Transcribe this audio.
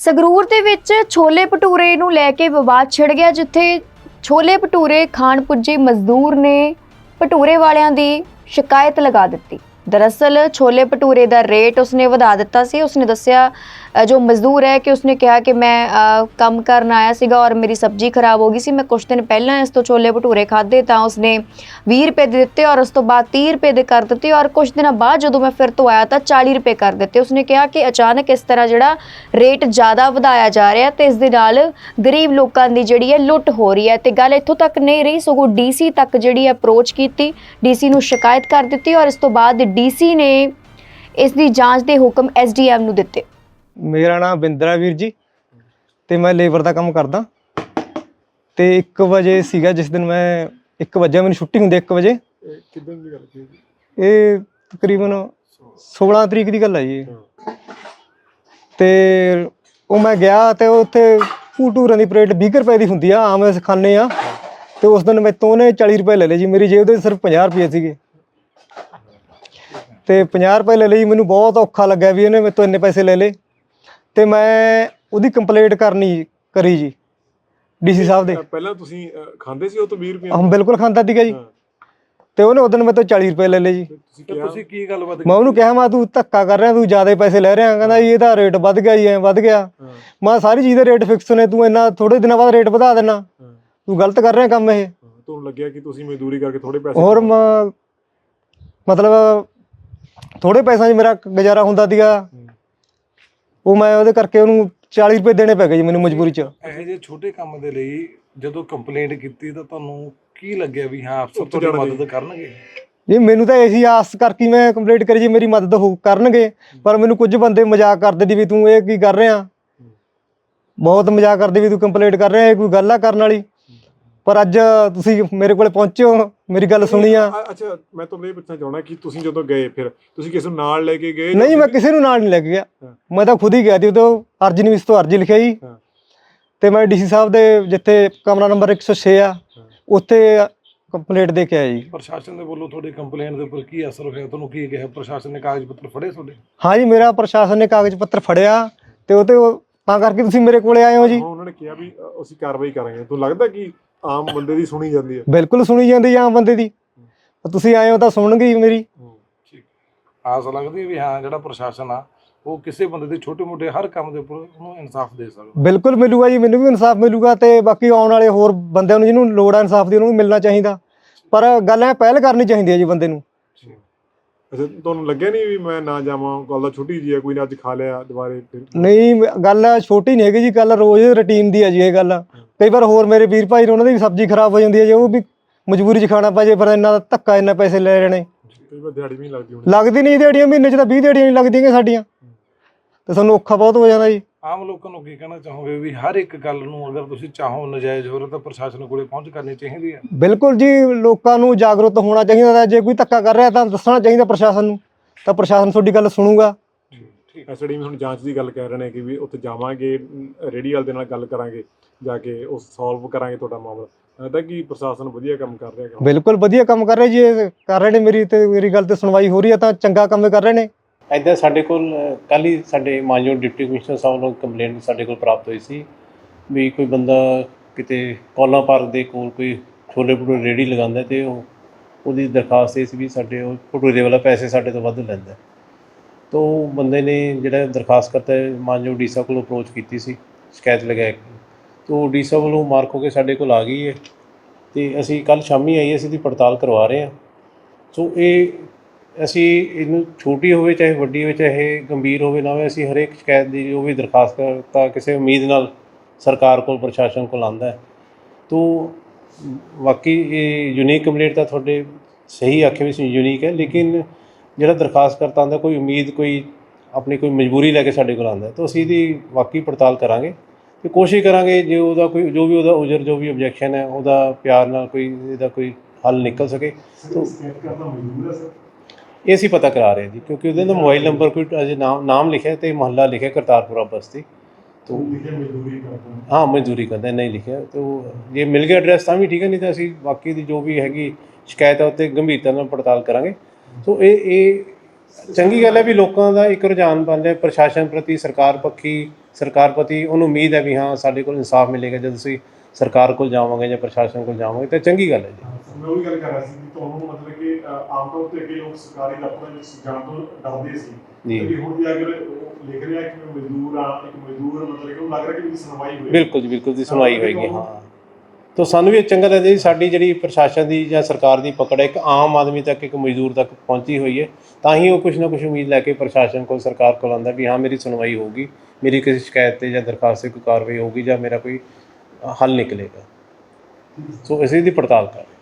ਸੰਗਰੂਰ ਦੇ ਵਿੱਚ ਛੋਲੇ ਭਟੂਰੇ ਨੂੰ ਲੈ ਕੇ ਵਿਵਾਦ ਛਿੜ ਗਿਆ, ਜਿੱਥੇ ਛੋਲੇ ਭਟੂਰੇ ਖਾਣ ਪੁੱਜੇ ਮਜ਼ਦੂਰ ਨੇ ਭਟੂਰੇ ਵਾਲਿਆਂ ਦੀ ਸ਼ਿਕਾਇਤ ਲਗਾ ਦਿੱਤੀ। ਦਰਅਸਲ, ਛੋਲੇ ਭਟੂਰੇ ਦਾ ਰੇਟ ਉਸਨੇ ਵਧਾ ਦਿੱਤਾ ਸੀ। ਉਸਨੇ ਦੱਸਿਆ ਅ, ਜੋ ਮਜ਼ਦੂਰ ਹੈ ਕਿ ਉਸਨੇ ਕਿਹਾ ਕਿ ਮੈਂ ਕੰਮ ਕਰਨ ਆਇਆ ਸੀਗਾ ਔਰ ਮੇਰੀ ਸਬਜ਼ੀ ਖਰਾਬ ਹੋ ਗਈ ਸੀ ਮੈਂ ਕੁਝ ਦਿਨ ਪਹਿਲਾਂ ਇਸ ਤੋਂ ਛੋਲੇ ਭਟੂਰੇ ਖਾਦੇ ਤਾਂ ਉਸਨੇ 20 ਰੁਪਏ ਦੇ ਦਿੱਤੇ ਔਰ ਉਸ ਤੋਂ ਬਾਅਦ 30 ਰੁਪਏ ਦੇ ਕਰ ਦਿੱਤੇ ਔਰ ਕੁਝ ਦਿਨਾਂ ਬਾਅਦ ਜਦੋਂ ਮੈਂ ਫਿਰ ਤੋਂ ਆਇਆ ਤਾਂ 40 ਰੁਪਏ ਕਰ ਦਿੱਤੇ। ਉਸਨੇ ਕਿਹਾ ਕਿ ਅਚਾਨਕ ਇਸ ਤਰ੍ਹਾਂ ਜਿਹੜਾ ਰੇਟ ਜ਼ਿਆਦਾ ਵਧਾਇਆ ਜਾ ਰਿਹਾ ਤੇ ਇਸ ਦੇ ਨਾਲ ਗਰੀਬ ਲੋਕਾਂ ਦੀ ਜਿਹੜੀ ਹੈ ਲੁੱਟ ਹੋ ਰਹੀ ਹੈ ਤੇ ਗੱਲ ਇੱਥੋਂ ਤੱਕ ਨਹੀਂ ਰਹੀ ਸਗੋਂ ਡੀਸੀ ਤੱਕ ਜਿਹੜੀ ਅਪਰੋਚ ਕੀਤੀ ਡੀਸੀ ਨੂੰ ਸ਼ਿਕਾਇਤ ਕਰ ਦਿੱਤੀ ਔਰ ਇਸ ਤੋਂ ਬਾਅਦ ਡੀਸੀ ਨੇ ਇਸ ਦੀ ਜਾਂਚ ਦੇ ਹੁਕਮ ਐਸਡੀਐਮ ਨੂੰ ਦਿੱਤੇ। ਮੇਰਾ ਨਾਮ ਬਿੰਦਰਾ ਵੀਰ ਜੀ ਤੇ ਮੈਂ ਲੇਬਰ ਦਾ ਕੰਮ ਕਰਦਾ। ਤੇ 1 ਵਜੇ ਸੀਗਾ ਜਿਸ ਦਿਨ ਮੈਂ 1 ਵਜੇ ਮੈਨੂੰ ਛੁੱਟੀ ਹੁੰਦੀ 1 ਵਜੇ। ਕਿਦਾਂ ਦੀ ਗੱਲ ਕੀ ਇਹ ਤਕਰੀਬਨ 16 ਤਰੀਕ ਦੀ ਗੱਲ ਹੈ ਜੀ। ਤੇ ਉਹ ਮੈਂ ਗਿਆ ਤੇ ਉੱਥੇ ਭੂਟੂਰਾਂ ਦੀ ਪਲੇਟ 20 ਰੁਪਏ ਦੀ ਹੁੰਦੀ ਆ ਆਮ ਅਸੀਂ ਖਾਂਦੇ ਆ ਤੇ ਉਸ ਦਿਨ ਮੈਥੋਂ ਉਹਨੇ 40 ਰੁਪਏ ਲੈ ਲਏ ਜੀ। ਮੇਰੀ ਜੇਬ ਦੇ ਸਿਰਫ 50 ਰੁਪਏ ਸੀਗੇ। ਤੇ 50 ਰੁਪਏ ਲੈ ਲਈ ਮੈਨੂੰ ਬਹੁਤ ਔਖਾ ਲੱਗਿਆ ਵੀ ਇਹਨੇ ਮੈਥੋਂ ਇੰਨੇ ਪੈਸੇ ਲੈ ਲਏ। ਤੇ ਮੈਂ ਉਹਦੀ ਕੰਪਲੇਂਟ ਕਰਨੀ ਕਰੀ ਜੀ ਡੀਸੀ ਸਾਹਿਬ ਦੇ। ਪਹਿਲਾਂ ਤੁਸੀਂ ਅਹ, ਖਾਂਦੇ ਸੀ ਉਹ ਤੋਂ 20 ਰੁਪਏ ਹਮ ਬਿਲਕੁਲ ਖਾਂਦਾ ਸੀਗਾ ਜੀ। ਹਾਂ। ਤੇ ਉਹਨੇ ਉਦੋਂ ਮੈਥੋਂ 40 ਰੁਪਏ ਲੈ ਲਏ ਜੀ। ਤੁਸੀਂ ਤੇ ਕਿਹਾ ਤੁਸੀਂ ਕੀ ਗੱਲਬਾਤ ਮੈਂ ਉਹਨੂੰ ਕਿਹਾ ਮੈਂ ਤੂੰ ਧੱਕਾ ਕਰ ਰਿਹਾ ਤੂੰ ਜ਼ਿਆਦਾ ਪੈਸੇ ਲੈ ਰਿਹਾ। ਕਹਿੰਦਾ ਜੀ ਇਹਦਾ ਰੇਟ ਵੱਧ ਗਿਆ ਜੀ ਐ ਵੱਧ ਗਿਆ। ਹਾਂ, ਮੈਂ ਸਾਰੀ ਚੀਜ਼ ਦੇ ਰੇਟ ਫਿਕਸ ਨੇ ਤੂੰ ਇੰਨਾ ਥੋੜੇ ਦਿਨਾਂ ਬਾਅਦ ਰੇਟ ਵਧਾ ਦੇਣਾ। ਹਾਂ, ਤੂੰ ਗਲਤ ਕਰ ਰਿਹਾ ਕੰਮ ਇਹ। ਹਾਂ, ਤੁਹਾਨੂੰ ਲੱਗਿਆ ਕਿ ਤੁਸੀਂ ਮਜ਼ਦੂਰੀ ਕਰਕੇ ਥੋੜੇ ਪੈਸੇ ਹੋਰ ਮ- ਮਤਲਬ ਥੋੜੇ ਪੈਸਿਆਂ 'ਚ ਮੇਰਾ ਗੁਜ਼ਾਰਾ ਹੁੰਦਾ ਸੀਗਾ। ਹੂੰ। ਉਹ ਮੈਂ ਉਹਦੇ ਕਰਕੇ ਉਹਨੂੰ 40 ਰੁਪਏ ਦੇਣੇ ਪੈ ਗਏ ਜੀ ਮੈਨੂੰ ਮਜਬੂਰੀ 'ਚ। ਇਹੋ ਜਿਹੇ ਛੋਟੇ ਕੰਮ ਦੇ ਲਈ ਜਦੋਂ ਕੰਪਲੇਂਟ ਕੀਤੀ ਤਾਂ ਤੁਹਾਨੂੰ ਕੀ ਲੱਗਿਆ ਵੀ ਹਾਂ ਅਫਸਰ ਤੁਹਾਡੀ ਮਦਦ ਕਰਨਗੇ? ਜੀ ਮੈਨੂੰ ਤਾਂ ਇਹੀ ਆਸ ਕਰਕੇ ਮੈਂ ਕੰਪਲੀਟ ਕਰੀ ਜੀ ਮੇਰੀ ਮਦਦ ਹੋ ਕਰਨਗੇ ਪਰ ਮੈਨੂੰ ਕੁਝ ਬੰਦੇ ਮਜ਼ਾਕ ਕਰਦੇ ਦੀ ਵੀ ਤੂੰ ਇਹ ਕੀ ਕਰ ਰਿਹਾ? ਬਹੁਤ ਮਜ਼ਾਕ ਕਰਦੇ ਵੀ ਤੂੰ ਕੰਪਲੀਟ ਕਰ ਰਿਹਾ ਇਹ ਕੋਈ ਗੱਲ ਆ ਕਰਨ ਵਾਲੀ? ਪਰ ਅੱਜ ਤੁਸੀਂ ਮੇਰੇ ਕੋਲੇ ਪਹੁੰਚੇ ਹੋ ਮੇਰੀ ਗੱਲ ਸੁਣੀ ਆ। ਅੱਛਾ ਮੈਂ ਤੁਹਾਨੂੰ ਇਹ ਪੁੱਛਣਾ ਚਾਹਣਾ ਕਿ ਤੁਸੀਂ ਜਦੋਂ ਗਏ ਫਿਰ ਤੁਸੀਂ ਕਿਸ ਨੂੰ ਨਾਲ ਲੈ ਕੇ ਗਏ ਨਹੀਂ ਮੈਂ ਕਿਸੇ ਨੂੰ ਨਾਲ ਨਹੀਂ ਲੈ ਕੇ ਗਿਆ। ਮੈਂ ਤਾਂ ਖੁਦ ਹੀ ਗਿਆ ਸੀ ਉਦੋਂ ਅਰਜੀ ਨਿਵਿਸ ਤੋਂ ਅਰਜੀ ਲਿਖਿਆ ਜੀ ਹਾਂ। ਤੇ ਮੈਂ ਡੀਸੀ ਸਾਹਿਬ ਦੇ ਜਿੱਥੇ ਕਮਰਾ ਨੰਬਰ 106 ਆ ਉੱਥੇ ਕੰਪਲੀਟ ਦੇ ਕੇ ਆਇਆ ਜੀ। ਪ੍ਰਸ਼ਾਸਨ ਦੇ ਵੱਲੋਂ ਤੁਹਾਡੀ ਕੰਪਲੇਂਟ ਦੇ ਉੱਪਰ ਕੀ ਅਸਰ ਹੋਇਆ? ਤੁਹਾਨੂੰ ਕੀ ਕਿਹਾ? ਪ੍ਰਸ਼ਾਸਨ ਨੇ ਕਾਗਜ਼ ਪੱਤਰ ਫੜੇ ਤੁਹਾਡੇ? ਹਾਂ ਜੀ ਮੇਰਾ ਪ੍ਰਸ਼ਾਸਨ ਨੇ ਕਾਗਜ਼ ਪੱਤਰ ਫੜਿਆ ਤੇ ਉਹ ਤੇ ਕਰਕੇ ਤੁਸੀਂ ਮੇਰੇ ਕੋਲੇ ਆਏ ਹੋ ਜੀ। ਉਹਨਾਂ ਨੇ ਕਿਹਾ ਵੀ ਅਸੀਂ ਕਾਰਵਾਈ ਕਰਾਂਗੇ। ਤੁਹਾਨੂੰ ਲੱਗਦਾ ਕਿ ਆਮ ਬੰਦੇ ਦੀ ਸੁਣੀ ਜਾਂਦੀ ਹੈ। ਬਿਲਕੁਲ ਸੁਣੀ ਜਾਂਦੀ ਆ ਆਮ ਬੰਦੇ ਦੀ। ਤੁਸੀਂ ਆਏ ਹੋ ਤਾਂ ਸੁਣਨਗੇ ਹੀ। ਮੇਰੀ ਠੀਕ। ਆਸ ਲੱਗਦੀ ਵੀ ਹਾਂ ਜਿਹੜਾ ਪ੍ਰਸ਼ਾਸਨ ਆ ਉਹ ਕਿਸੇ ਬੰਦੇ ਦੇ ਛੋਟੇ ਮੋਟੇ ਹਰ ਕੰਮ ਦੇ ਉੱਪਰ ਉਹਨੂੰ ਇਨਸਾਫ ਦੇ ਸਕਦਾ। ਬਿਲਕੁਲ ਮਿਲੂਗਾ ਜੀ ਮੈਨੂੰ ਵੀ ਇਨਸਾਫ ਮਿਲੂਗਾ ਤੇ ਬਾਕੀ ਆਉਣ ਵਾਲੇ ਹੋਰ ਬੰਦਿਆਂ ਨੂੰ ਜਿਹਨੂੰ ਲੋੜ ਆ ਇਨਸਾਫ ਦੀ ਉਹਨੂੰ ਵੀ ਮਿਲਣਾ ਚਾਹੀਦਾ। ਪਰ ਗੱਲ ਐ ਪਹਿਲ ਕਰਨੀ ਚਾਹੀਦੀ ਹੈ ਜੀ ਬੰਦੇ ਨੂੰ। ਅੱਛਾ ਤੁਹਾਨੂੰ ਲੱਗਿਆ ਨਹੀਂ ਵੀ ਮੈਂ ਨਾ ਜਾਵਾਂ ਗੱਲ ਤਾਂ ਛੋਟੀ ਜੀ ਹੈ ਕੋਈ ਨਾ ਅੱਜ ਖਾ ਲਿਆ ਦੁਬਾਰੇ ਫਿਰ? ਨਹੀਂ ਗੱਲ ਛੋਟੀ ਨਹੀਂ ਹੈਗੀ ਜੀ ਗੱਲ ਰੋਜ਼ ਰੁਟੀਨ ਦੀ ਹੈ ਜੀ ਇਹ ਗੱਲ। ਕਈ ਵਾਰ ਹੋਰ ਮੇਰੇ ਵੀਰ ਭਾਈ ਨੇ ਉਹਨਾਂ ਦੀ ਵੀ ਸਬਜ਼ੀ ਖਰਾਬ ਹੋ ਜਾਂਦੀ ਹੈ ਜੀ ਉਹ ਵੀ ਮਜਬੂਰੀ 'ਚ ਖਾਣਾ ਪੈ ਜੇ ਪਰ ਇੰਨਾ ਧੱਕਾ ਇੰਨਾ ਪੈਸੇ ਲੈ ਰਹੇ ਨੇ। ਕਈ ਵਾਰ ਦਿਹਾੜੀ ਵੀ ਨਹੀਂ ਲੱਗਦੀ ਹੋਣੀ। ਲੱਗਦੀ ਨਹੀਂ ਦਿਹਾੜੀਆਂ ਮਹੀਨੇ 'ਚ ਤਾਂ 20 ਦਿਹਾੜੀਆਂ ਨਹੀਂ ਲੱਗਦੀਆਂ ਸਾਡੀਆਂ। ਤੇ ਸਾਨੂੰ ਔਖਾ ਬਹੁਤ ਹੋ ਜਾਂਦਾ ਜੀ। ਆਮ ਲੋਕਾਂ ਨੂੰ ਕੀ ਕਹਿਣਾ ਚਾਹੋਗੇ ਵੀ ਹਰ ਇੱਕ ਗੱਲ ਨੂੰ ਅਗਰ ਤੁਸੀਂ ਚਾਹੋ ਨਜਾਇਜ਼ ਹੋ ਰਿਹਾ ਤਾਂ ਪ੍ਰਸ਼ਾਸਨ ਕੋਲੇ ਪਹੁੰਚ ਕਰਨੀ ਚਾਹੀਦੀ ਹੈ। ਬਿਲਕੁਲ ਜੀ ਲੋਕਾਂ ਨੂੰ ਜਾਗਰੂਕ ਹੋਣਾ ਚਾਹੀਦਾ। ਜੇ ਕੋਈ ਧੱਕਾ ਕਰ ਰਿਹਾ ਤਾਂ ਦੱਸਣਾ ਚਾਹੀਦਾ ਪ੍ਰਸ਼ਾਸਨ ਨੂੰ ਤਾਂ ਪ੍ਰਸ਼ਾਸਨ ਤੁਹਾਡੀ ਗੱਲ ਸੁਣੂਗਾ। ਐਸਡੀ ਵੀ ਹੁਣ ਜਾਂਚ ਦੀ ਗੱਲ ਕਹਿ ਰਹੇ ਨੇ ਕਿ ਵੀ ਉੱਥੇ ਜਾਵਾਂਗੇ ਰੇਡੀ ਵਾਲੇ ਦੇ ਨਾਲ ਗੱਲ ਕਰਾਂਗੇ ਜਾ ਕੇ ਉਹ ਸੋਲਵ ਕਰਾਂਗੇ ਤੁਹਾਡਾ ਮਾਮਲਾ। ਲੱਗਦਾ ਕਿ ਪ੍ਰਸ਼ਾਸਨ ਵਧੀਆ ਕੰਮ ਕਰ ਰਿਹਾ ਕੰਮ। ਬਿਲਕੁਲ ਵਧੀਆ ਕੰਮ ਕਰ ਰਹੇ ਜੀ ਇਹ ਕਰ ਰਹੇ ਨੇ ਮੇਰੀ ਤੇ ਮੇਰੀ ਗੱਲ ਤੇ ਸੁਣਵਾਈ ਹੋ ਰਹੀ ਹੈ ਤਾਂ ਚੰਗਾ ਕੰਮ ਕਰ ਰਹੇ ਨੇ। ਇੱਦਾਂ ਸਾਡੇ ਕੋਲ ਕੱਲ੍ਹ ਹੀ ਸਾਡੇ ਮਾਨਯੋਗ ਡਿਪਟੀ ਕਮਿਸ਼ਨਰ ਸਾਹਿਬ ਵੱਲੋਂ ਕੰਪਲੇਂਟ ਸਾਡੇ ਕੋਲ ਪ੍ਰਾਪਤ ਹੋਈ ਸੀ ਵੀ ਕੋਈ ਬੰਦਾ ਕਿਤੇ ਕੋਲਾ ਪਾਰਕ ਦੇ ਕੋਲ ਕੋਈ ਛੋਲੇ ਭਟੂਰੇ ਰੇੜੀ ਲਗਾਉਂਦਾ ਤੇ ਉਹ ਉਹਦੀ ਦਰਖਾਸਤ ਇਹ ਸੀ ਵੀ ਸਾਡੇ ਉਹ ਭਟੂਰੇ ਵਾਲਾ ਪੈਸੇ ਸਾਡੇ ਤੋਂ ਵੱਧ ਲੈਂਦਾ। ਤੋ ਉਹ ਬੰਦੇ ਨੇ ਜਿਹੜਾ ਦਰਖਾਸਤ ਕਰਤਾ ਹੈ, ਮਾਨਯੋਗ ਡੀਸਾ ਕੋਲ ਅਪਰੋਚ ਕੀਤੀ ਸੀ ਸ਼ਿਕਾਇਤ ਲਗਾਇਆ ਕੇ ਤੋ ਡੀਸਾ ਵੱਲੋਂ ਮਾਰਕ ਹੋ ਕੇ ਸਾਡੇ ਕੋਲ ਆ ਗਈ ਹੈ ਤੇ ਅਸੀਂ ਕੱਲ ਸ਼ਾਮੀ ਆਈ ਅਸੀਂ ਦੀ ਪੜਤਾਲ ਕਰਵਾ ਰਹੇ ਹਾਂ। ਸੋ ਇਹ ਅਸੀਂ ਇਹਨੂੰ ਛੋਟੀ ਹੋਵੇ ਚਾਹੇ ਵੱਡੀ ਹੋਵੇ ਚਾਹੇ ਗੰਭੀਰ ਹੋਵੇ ਨਾ ਹੋਵੇ ਅਸੀਂ ਹਰੇਕ ਸ਼ਿਕਾਇਤ ਦੀ ਜੋ ਵੀ ਦਰਖਾਸਤ ਕਰਤਾ ਕਿਸੇ ਉਮੀਦ ਨਾਲ ਸਰਕਾਰ ਕੋਲ ਪ੍ਰਸ਼ਾਸਨ ਕੋਲ ਆਂਦਾ ਤੋ ਬਾਕੀ ਇਹ ਯੂਨੀਕ ਕੰਪਲੇਂਟ ਤਾਂ ਤੁਹਾਡੇ ਸਹੀ ਆਖੇ ਵੀ ਯੂਨੀਕ ਹੈ ਲੇਕਿਨ ਜਿਹੜਾ ਦਰਖਾਸਤ ਕਰਤਾ ਆਂਦਾ ਕੋਈ ਉਮੀਦ ਕੋਈ ਆਪਣੀ ਕੋਈ ਮਜਬੂਰੀ ਲੈ ਕੇ ਸਾਡੇ ਕੋਲ ਆਂਦਾ ਤਾਂ ਅਸੀਂ ਇਹਦੀ ਵਾਕਈ ਪੜਤਾਲ ਕਰਾਂਗੇ ਤੇ ਕੋਸ਼ਿਸ਼ ਕਰਾਂਗੇ ਜੇ ਉਹਦਾ ਕੋਈ ਜੋ ਵੀ ਉਹਦਾ ਉਜਰ ਜੋ ਵੀ ਆਬਜੈਕਸ਼ਨ ਹੈ ਉਹਦਾ ਪਿਆਰ ਨਾਲ ਕੋਈ ਇਹਦਾ ਕੋਈ ਹੱਲ ਨਿਕਲ ਸਕੇ। ਤੋ ਇਹ ਅਸੀਂ ਪਤਾ ਕਰਾ ਰਹੇ ਜੀ ਕਿਉਂਕਿ ਉਹਦੇ ਦਾ ਮੋਬਾਈਲ ਨੰਬਰ ਕੋਈ ਅਜੇ ਨਾਮ ਨਾਮ ਲਿਖਿਆ ਤੇ ਮਹੱਲਾ ਲਿਖਿਆ ਕਰਤਾਰਪੁਰਾ ਬਸਤੀ ਤੋਂ। ਹਾਂ ਮਜ਼ਦੂਰੀ ਕਰਦਾ ਨਹੀਂ ਲਿਖਿਆ ਤੇ ਉਹ ਜੇ ਮਿਲ ਗਿਆ ਐਡਰੈਸ ਤਾਂ ਵੀ ਠੀਕ ਹੈ ਨਹੀਂ ਤਾਂ ਅਸੀਂ ਬਾਕੀ ਦੀ ਜੋ ਵੀ ਹੈਗੀ ਸ਼ਿਕਾਇਤ ਹੈ ਉੱਤੇ ਗੰਭੀਰਤਾ ਨਾਲ ਪੜਤਾਲ ਕਰਾਂਗੇ। ਸੋ ਇਹ ਇਹ ਚੰਗੀ ਗੱਲ ਹੈ ਵੀ ਲੋਕਾਂ ਦਾ ਇੱਕ ਰੁਝਾਨ ਬਣ ਰਿਹਾ ਪ੍ਰਸ਼ਾਸਨ ਪ੍ਰਤੀ ਸਰਕਾਰ ਪੱਖੀ ਸਰਕਾਰ ਪ੍ਰਤੀ ਉਹਨੂੰ ਉਮੀਦ ਹੈ ਵੀ ਹਾਂ ਸਾਡੇ ਕੋਲ ਇਨਸਾਫ ਮਿਲੇਗਾ ਜਦੋਂ ਅਸੀਂ ਸਰਕਾਰ ਕੋਲ ਜਾਵਾਂਗੇ ਜਾਂ ਪ੍ਰਸ਼ਾਸਨ ਕੋਲ ਜਾਵਾਂਗੇ ਤਾਂ ਚੰਗੀ ਗੱਲ ਹੈ ਜੀ। ਮੈਂ ਉਹੀ ਗੱਲ ਕਰ ਰਿਹਾ ਸੀ ਕਿ ਤੁਹਾਨੂੰ ਮਤਲਬ ਕਿ ਆਮ ਤੌਰ ਤੇ ਅੱਗੇ ਲੋਕ ਸਰਕਾਰੀ ਦਫ਼ਤਰਾਂ ਵਿੱਚ ਜਾਣ ਤੋਂ ਡਰਦੇ ਸੀ। ਜੀ। ਹੁਣ ਵੀ ਅਗਰ ਲਿਖ ਰਿਹਾ ਕਿ ਮੈਂ ਮਜ਼ਦੂਰ ਆ ਇੱਕ ਮਜ਼ਦੂਰ ਮਤਲਬ ਕਿ ਉਹਨੂੰ ਲੱਗ ਰਿਹਾ ਕਿ ਮੇਰੀ ਸੁਣਵਾਈ ਹੋਈ ਬਿਲਕੁਲ ਜੀ ਬਿਲਕੁਲ ਦੀ ਸੁਣਵਾਈ ਹੋਏਗੀ ਹਾਂ। ਤਾਂ ਸਾਨੂੰ ਵੀ ਇਹ ਚੰਗਾ ਲੱਗਦਾ ਜੀ, ਸਾਡੀ ਜਿਹੜੀ ਪ੍ਰਸ਼ਾਸਨ ਦੀ ਜਾਂ ਸਰਕਾਰ ਦੀ ਪਕੜ ਹੈ, ਇੱਕ ਆਮ ਆਦਮੀ ਤੱਕ, ਇੱਕ ਮਜ਼ਦੂਰ ਤੱਕ ਪਹੁੰਚੀ ਹੋਈ ਹੈ, ਤਾਂ ਹੀ ਉਹ ਕੁਝ ਨਾ ਕੁਝ ਉਮੀਦ ਲੈ ਕੇ ਪ੍ਰਸ਼ਾਸਨ ਕੋਲ, ਸਰਕਾਰ ਕੋਲ ਆਉਂਦਾ ਵੀ ਹਾਂ, ਮੇਰੀ ਸੁਣਵਾਈ ਹੋਊਗੀ, ਮੇਰੀ ਕਿਸੇ ਸ਼ਿਕਾਇਤ ਤੇ ਜਾਂ ਦਰਖਾਸਤ ਤੇ ਕੋਈ ਕਾਰਵਾਈ ਹੋਊਗੀ ਜਾਂ ਮੇਰਾ ਕੋਈ ਹੱਲ ਨਿਕਲੇਗਾ। ਸੋ ਅਸੀਂ ਦੀ ਪੜਤਾਲ ਕਰ ਰਹੇ